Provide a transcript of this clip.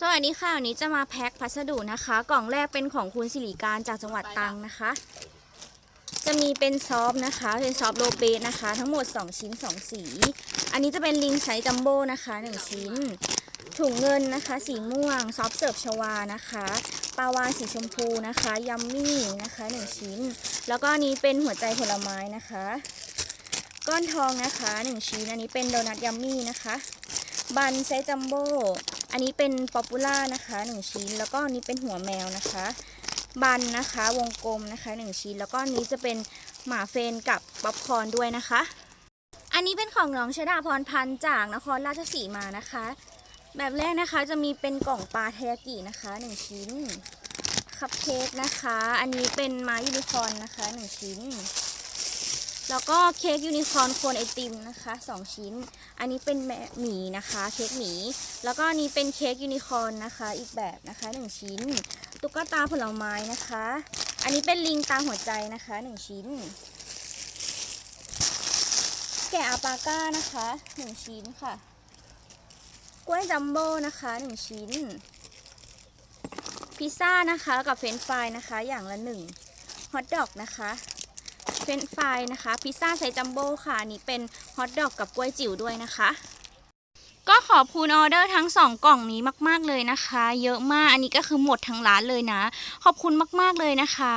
สวัสดีค่ะวันนี้จะมาแพ็คพัสดุนะคะ กล่องแรกเป็นของคุณสิริการจากจังหวัดตรังนะคะ จะมีเป็นซอฟนะคะ เป็นซอฟโลเปสนะคะ ทั้งหมด 2 ชิ้น 2 สี อันนี้จะเป็นลิงไซจัมโบ้นะคะ 1 ชิ้น ถุงเงินนะคะ สีม่วง ซอฟเสิร์ฟชวานะคะปลาวานสีชมพูนะคะยัมมี่นะคะ 1 ชิ้น แล้วก็นี้เป็นหัวใจผลไม้นะคะ ก้อนทองนะคะ 1 ชิ้น อันนี้เป็นโดนัทยัมมี่นะคะ บันไซจัมโบ้ อันนี้เป็นป๊อปปูล่านะคะ1ชิ้น แล้วก็อันนี้เป็นหัวแมวนะคะ บันนะคะวงกลมนะคะ 1 ชิ้น แล้วก็นนี้จะเป็นหมาเฟนกับป๊อปคอนด้วยนะคะ อันนี้เป็นของน้องชดาพรพันธ์จากนครราชสีมานะคะ แบบแรกนะคะจะมีเป็นกล่องปลาเทยากินะคะ 1 ชิ้นคัพเค้กนะคะ อันนี้เป็นไม้ยูนิคอนนะคะ 1 ชิ้น แล้วก็เค้กยูนิคอร์นโคนไอติมนะคะ 2 ชิ้น อันนี้เป็นแม่หมีนะคะเค้กหมี แล้วก็อันนี้เป็นเค้กยูนิคอร์นนะคะอีกแบบนะคะ 1 ชิ้น ตุ๊กตาผลไม้นะคะ อันนี้เป็นลิงตาหัวใจนะคะ 1 ชิ้น แกะอาปาก้านะคะ 1 ชิ้นค่ะ กล้วยจัมโบ้นะคะ 1 ชิ้น พิซซ่านะคะกับเฟรนฟรายนะคะอย่างละ 1ฮอทดอกนะคะ เฟรนฟรายนะคะ พิซซ่าไซจัมโบ้ค่ะนี่เป็นฮอทดอกกับกล้วยจิ๋วด้วยนะคะ ก็ขอบคุณออเดอร์ทั้ง 2 กล่องนี้มาก ๆ เลยนะคะ เยอะมากอันนี้ก็คือหมดทั้งร้านเลยนะ ขอบคุณมาก ๆ เลยนะคะ